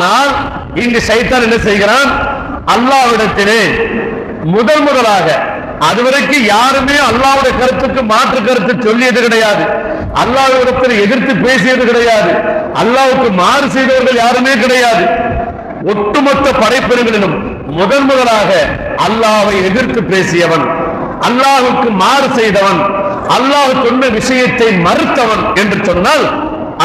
ஆனால் இங்கு சைத்தான் என்ன செய்கிறான்? அல்லாவிடத்திலே முதல் முதலாக அதுவரைக்கும் யாருமே அல்லாவுடைய கருத்துக்கு மாற்று கருத்து சொல்லியது கிடையாது. அல்லாவிடத்தில் எதிர்த்து பேசியது கிடையாது. அல்லாவுக்கு மாறு செய்தவர்கள் யாருமே கிடையாது. ஒட்டுமொத்த படைப்பினங்களிலும் முதன் முதலாக அல்லாவை எதிர்த்து பேசியவன் அல்லாவுக்கு மாறு செய்தவன் அல்லாஹ் சொன்ன விஷயத்தை மறுத்தவன் என்று சொன்னால்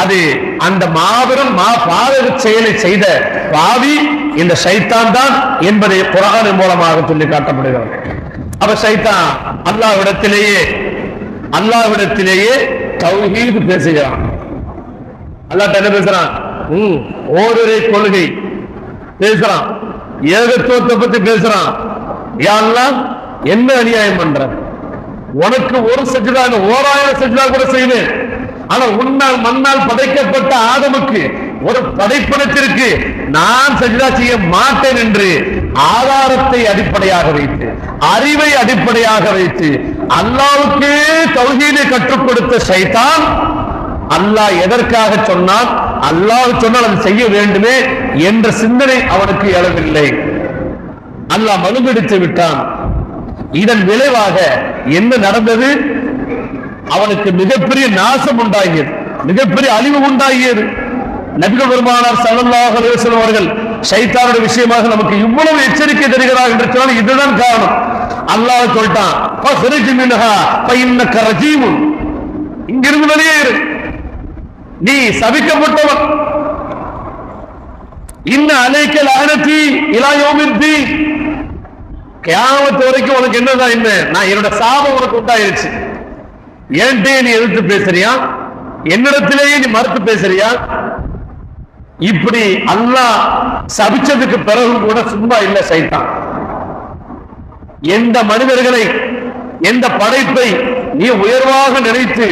அது அந்த மாபெரும் மா பாதக செயலை செய்த பாவி இந்த சைத்தான் தான் என்பதை குரானின் மூலமாக சொல்லி காட்டப்படுகிறது. அப்ப சைத்தான் அல்லாவிடத்திலேயே அல்லாவிடத்திலேயே தௌஹீது பேசுகிறான். அல்லாஹ் என்ன பேசுறான்? ம், ஓரிரை கொள்கை பேசுறான். ஏகத்துவத்தை பத்தி பேசுறான். யாரெல்லாம் என்ன அநியாயம் பண்ற? உனக்கு ஒரு சஜிதா ஓராயிரம் சஜிதா கூட செய்வேன். ஆனா உன்னால் மண்ணால் படைக்கப்பட்ட ஆதமுக்கு ஒரு படைப்பினத்திற்கு நான் சஜிதா செய்ய மாட்டேன் என்று ஆதாரத்தை அடிப்படையாக வைத்து அறிவை அடிப்படையாக வைத்து அல்லாவுக்கே தொகுதியினை கற்றுக் கொடுத்த சைத்தான் அல்லாஹ் எதற்காக சொன்னான்? அல்லாஹ் சொன்னால் அது செய்ய வேண்டுமே என்ற சிந்தனை அவனுக்கு எழவில்லை. அல்லாஹ் மனுபிடித்து விட்டான். இதன் விளைவாக என்ன நடந்தது? அவனுக்கு மிகப்பெரிய நாசம் உண்டாகியது மிகப்பெரிய அழிவு உண்டாகியது. நபிகள் பெருமானார் ஸல்லல்லாஹு அலைஹி அவர்கள் சைத்தானுடைய விஷயமாக நமக்கு இவ்வளவு எச்சரிக்கை தருகிறார் என்று சொன்னால் இதுதான் காரணம். அல்லாஹ் சொல்லிட்டான் இங்கிருந்து வெளியே இரு. இங்கிருந்து நீ சபிக்கப்பட்டவன். இன்ன அலைக்கல் லானத்தி இலா யௌமின் கியாமத்து வரைக்கும் உனக்கு என்னதான் என்ன? நான் என்னோட சாபம் உனக்கு உண்டாயிருச்சு. ஏன்ட்டே நீ எதிர்த்து பேசுறியா? என்னிடத்திலேயே நீ மறுத்து பேசுறியா? இப்படி அல்லாஹ் சபிச்சதுக்கு பிறகு கூட சும்மா இல்ல சைத்தான். எந்த மனிதர்களை எந்த படைப்பை நீ உயர்வாக நினைத்து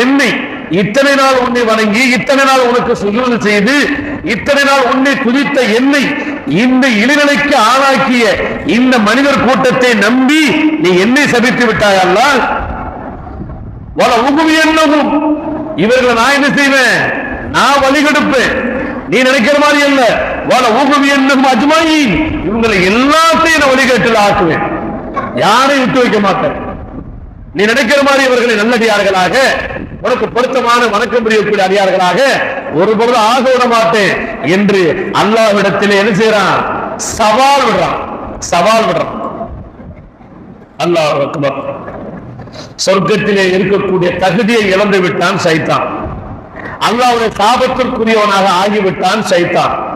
என்னை இத்தனை நாள் உன்னை வணங்கி இத்தனை நாள் உனக்கு சுஜூது செய்து இத்தனை நாள் உன்னை குதித்த என்னை இந்த இழிநிலைக்கு ஆளாக்கிய இந்த மனிதர் கூட்டத்தை நம்பி நீ என்னை சபித்து விட்டாய் வல உகும் என்னவும் இவர்களை நான் என்ன செய்வேன்? நான் வழிகெடுப்பேன் நீ நினைக்கிற மாதிரி அல்ல. வல உகும் என்னவும் அஜ்மாயி. இவங்களை எல்லாத்தையும் நான் வழிகேட்டில் ஆக்குவேன். யாரையும் விட்டு வைக்க மாட்டேன். நீ நினைக்கிற மாதிரி இவர்களை நல்லடியார்களாக உனக்கு பொருத்தமான வணக்கம் புரியக்கூடிய அடியார்களாக ஒரு பொருள் ஆக விட மாட்டேன் என்று அல்லாவிடத்தில் என்ன செய்யறான் சவால் விடுறான். சவால் விடுறான். அல்லாஹ் அக்பர். சொர்க்கத்திலே இருக்கக்கூடிய தகுதியை இழந்து விட்டான் சைத்தான். அல்லாவுடைய சாபத்திற்குரியவனாக ஆகிவிட்டான் சைத்தான்.